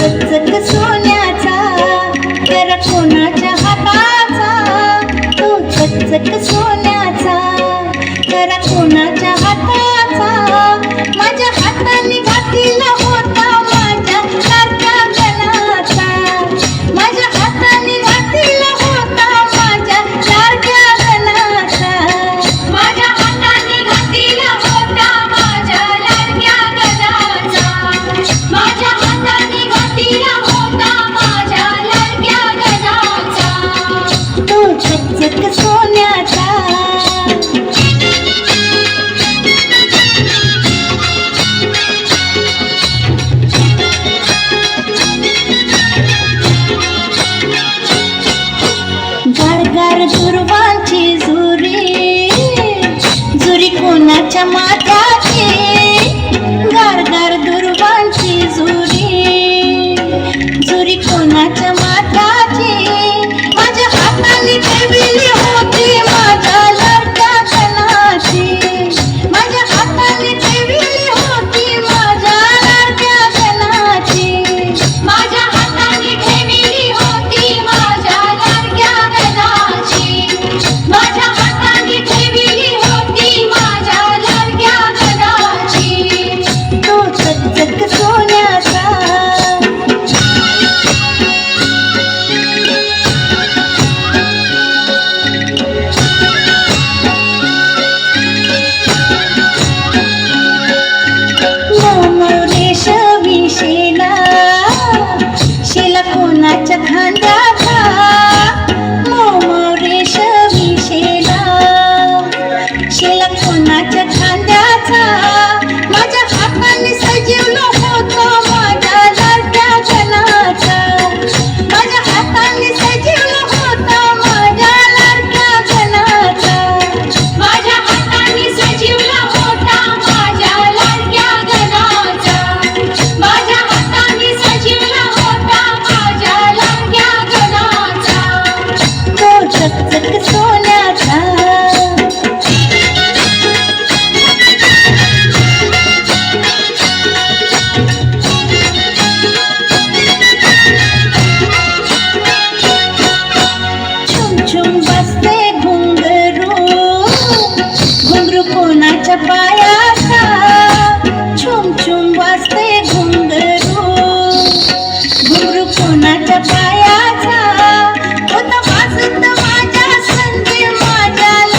这个错 गर दुर्वांची झुरी झुरी कोणाच्या माताची माझ्या खांद्याला मऊ रेशमी शेला. शेला कोणाच्या खांद्याचा চমচম